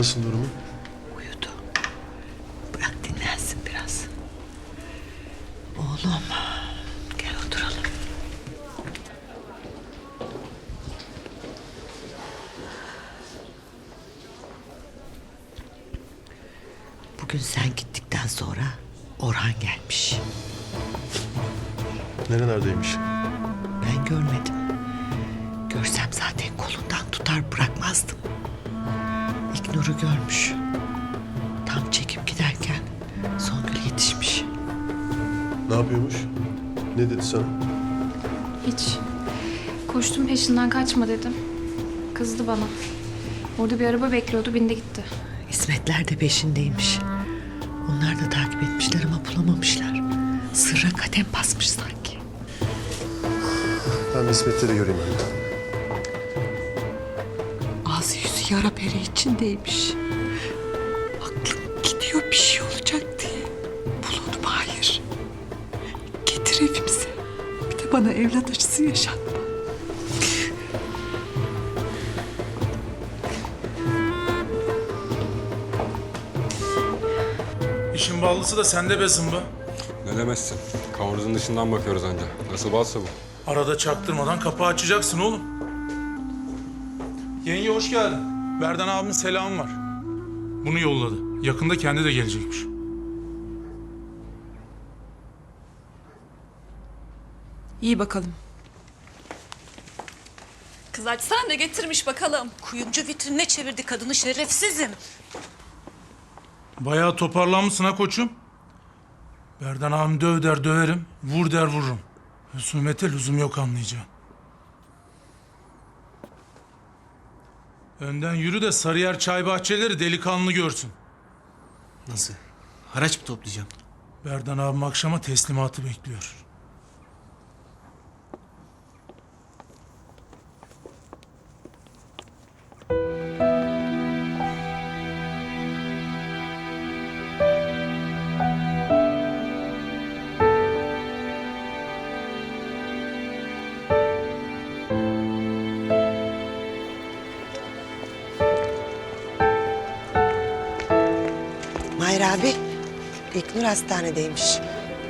Nasıl durumu? Uyudu. Bırak dinlensin biraz. Oğlum gel oturalım. Bugün sen gittikten sonra Orhan gelmiş. Nerelerdeymiş? Ben görmedim. Görsem zaten kolundan tutar bırakmazdım. İknur'u görmüş. Tam çekip giderken Songül yetişmiş. Ne yapıyormuş? Ne dedi sana? Hiç. Koştum peşinden kaçma dedim. Kızdı bana. Orada bir araba bekliyordu, bindi gitti. İsmetler de peşindeymiş. Onlar da takip etmişler ama bulamamışlar. Sırra kadem basmış sanki. Ben İsmet'leri göreyim anne. Yara bere içindeymiş. Aklım gidiyor bir şey olacak diye. Bul onu Mahir. Getir evimize. Bir de bana evlat acısı yaşatma. İşin ballısı da sende be zımba. Ne demezsin? Kavanozun dışından bakıyoruz anca. Nasıl balsa bu? Arada çaktırmadan kapı açacaksın oğlum. Yenge hoş geldin. Berdan abimin selamı var. Bunu yolladı. Yakında kendi de gelecekmiş. İyi bakalım. Kız açsan da getirmiş bakalım. Kuyumcu vitrinine çevirdi kadını şerefsizim. Bayağı toparlanmışsın ha koçum. Berdan abim döv der döverim, vur der vururum. Husumete lüzum yok anlayacağım. Önden yürü de Sarıyer çay bahçeleri delikanlı görsün. Nasıl? Haraç mı toplayacağım? Berdan abim akşama teslimatı bekliyor. İlknur hastanedeymiş.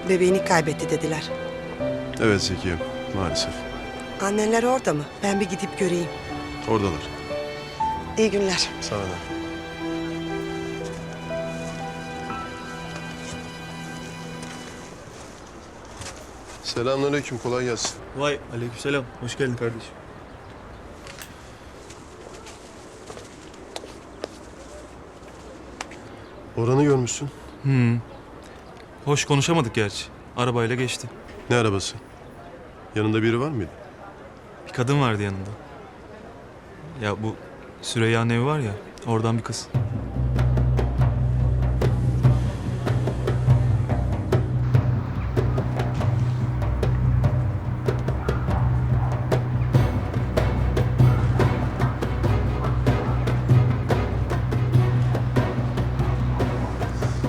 Bebeğini kaybetti dediler. Evet Zekiye, maalesef. Anneler orada mı? Ben bir gidip göreyim. Oradalar. İyi günler. Sana da. Selamünaleyküm, kolay gelsin. Vay aleykümselam. Hoş geldin kardeşim. Orhan'ı görmüşsün. Hoş konuşamadık gerçi. Arabayla geçti. Ne arabası? Yanında biri var mıydı? Bir kadın vardı yanında. Ya bu Süreyya'nın evi var ya, oradan bir kız.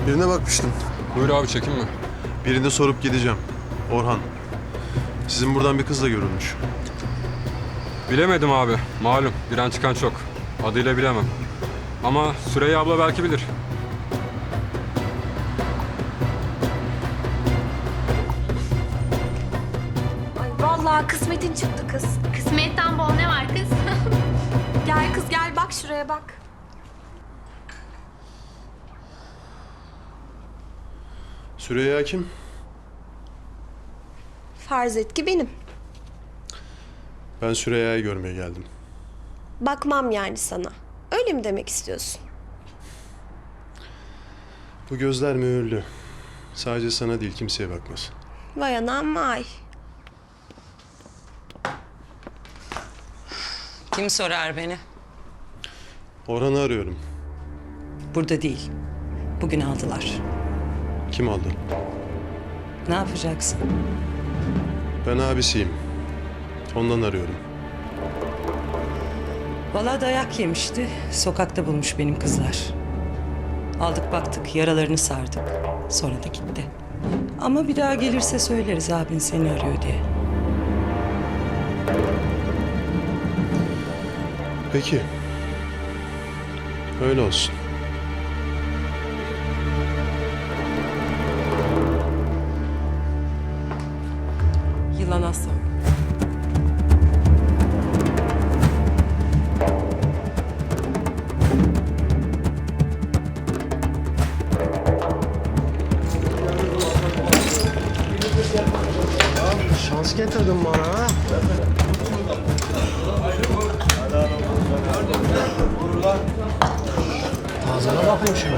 Birine bakmıştım. Buyur abi çekinme. Birini sorup gideceğim. Orhan. Sizin buradan bir kızla görülmüş. Bilemedim abi. Malum giren çıkan çok. Adıyla bilemem. Ama Süreyya abla belki bilir. Ay vallahi kısmetin çıktı kız. Kısmetten bol ne var kız? Gel kız gel bak şuraya bak. Süreyya kim? Farz et ki benim. Ben Süreyya'yı görmeye geldim. Bakmam yani sana. Öyle mi demek istiyorsun? Bu gözler mühürlü. Sadece sana değil kimseye bakmaz. Vay anam vay. Kim sorar beni? Orhan'ı arıyorum. Burada değil. Bugün aldılar. Kim aldı? Ne yapacaksın? Ben abisiyim. Ondan arıyorum. Valla dayak yemişti. Sokakta bulmuş benim kızlar. Aldık baktık, yaralarını sardık. Sonra da gitti. Ama bir daha gelirse söyleriz abin seni arıyor diye. Peki. Öyle olsun. Yılana sor. Şans getirdin bana ha. Tazana bakayım şuna.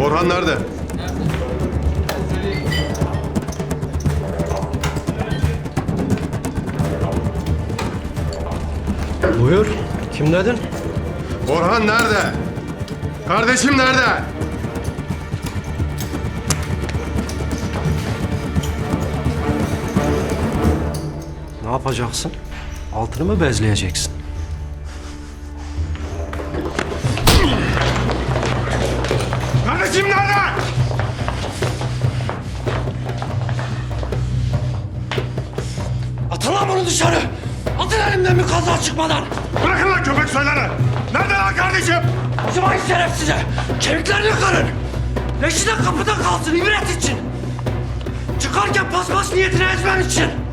Orhan nerede? Buyur. Kim dedin? Orhan nerede? Kardeşim nerede? Ne yapacaksın? Altını mı bezleyeceksin? Kardeşim nerede? Atın lan bunu dışarı! Atın elimden bir kaza çıkmadan! Bırakın lan köpek söyleri! Nerede lan kardeşim? Acımayın şerefsize! Kemiklerini kırın! Leşi de kapıda kalsın ibret için! Çıkarken paspas niyetine ezmem için!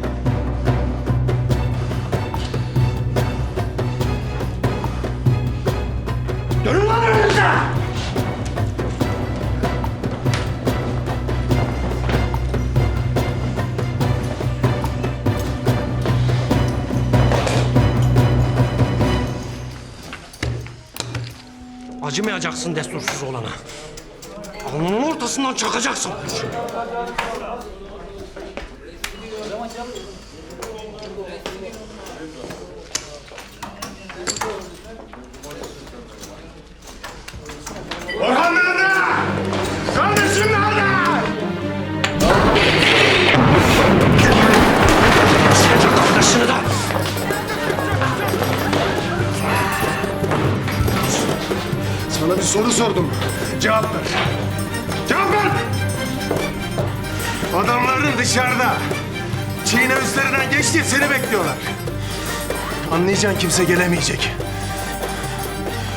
Acımayacaksın destursuz olana. Alnının ortasından çakacaksın. Orhan soru sordum. Cevap ver. Cevap ver! Adamların dışarıda. Çiğne üstlerinden geçti seni bekliyorlar. Anlayacaksın kimse gelemeyecek.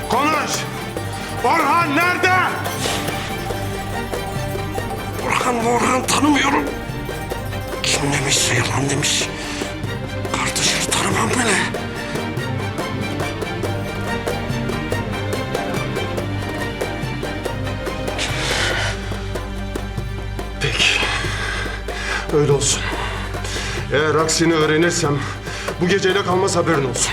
Konuş! Orhan nerede? Orhan Orhan tanımıyorum. Kim demiş yalan demiş. Kardeşini tanımam bile. Öyle olsun. Eğer aksini öğrenirsem bu geceyle kalmaz haberin olsun.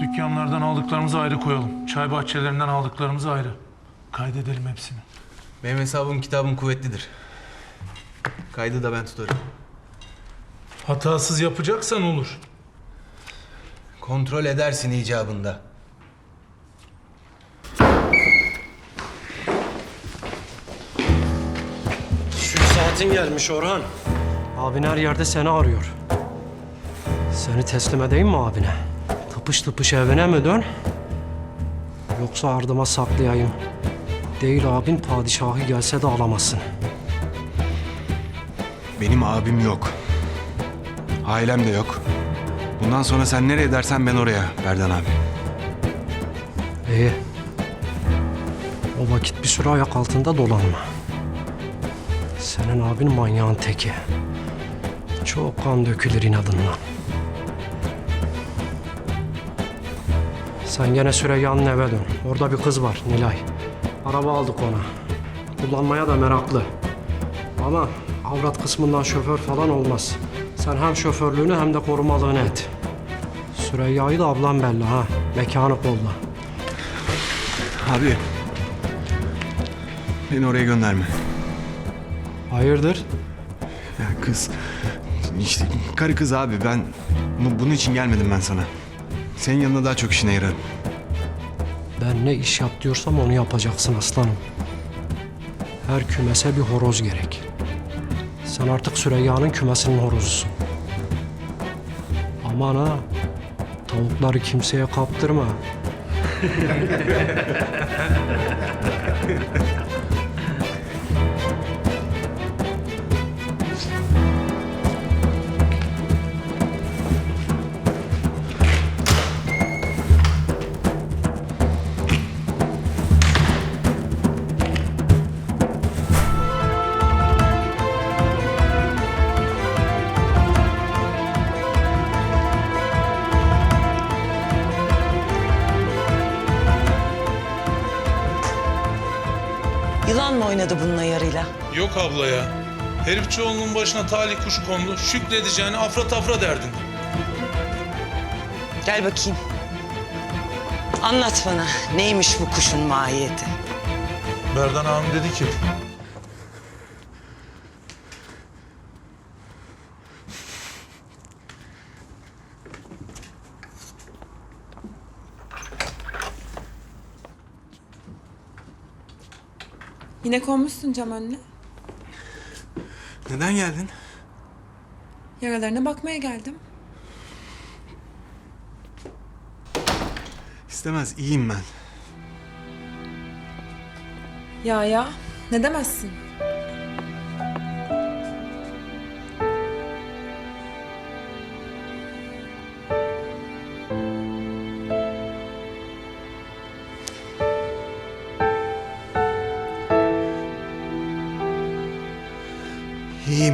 Dükkanlardan aldıklarımızı ayrı koyalım. Çay bahçelerinden aldıklarımızı ayrı. Kaydedelim hepsini. Benim hesabım kitabım kuvvetlidir. Kaydı da ben tutarım. Hatasız yapacaksan olur. Kontrol edersin icabında. Şu saatin gelmiş Orhan. Abin her yerde seni arıyor. Seni teslim edeyim mi abine? Tıpış tıpış evine mi dön? Yoksa ardıma saklayayım. Değil abin padişahı gelse de alamazsın. Benim abim yok. Ailem de yok. Bundan sonra sen nereye dersen ben oraya Berdan abi. İyi. O vakit bir süre ayak altında dolanma. Senin abin manyağın teki. Çok kan dökülür inadından. Sen gene Süreyya'nın eve dön. Orada bir kız var Nilay. Araba aldık ona. Kullanmaya da meraklı. Ama avrat kısmından şoför falan olmaz. Sen hem şoförlüğünü hem de korumalığını et. Süreyya'yı da ablam belli ha. Mekanı kolla. Abi. Beni oraya gönderme. Hayırdır? Ya kız. işte karı kız abi ben bu- bunun için gelmedim ben sana. Senin yanında daha çok işine yararım. Ben ne iş yap diyorsam onu yapacaksın aslanım. Her kümese bir horoz gerek. Sen artık Süreyya'nın kümesinin horozusun. Aman ha, tavukları kimseye kaptırma. Yok abla ya. Herif çoğunluğun başına talih kuşu kondu. Şükredeceğini afra tafra derdin. Gel bakayım. Anlat bana neymiş bu kuşun mahiyeti? Berdan ağam dedi ki... Yine konmuşsun cam önüne. Neden geldin? Yaralarına bakmaya geldim. İstemez, iyiyim ben. Ya ya ne demezsin?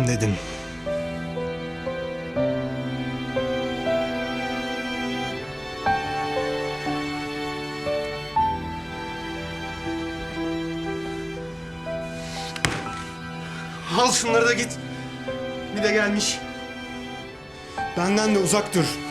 İyiyim dedim. Al şunları da git. Bir de gelmiş. Benden de uzak dur.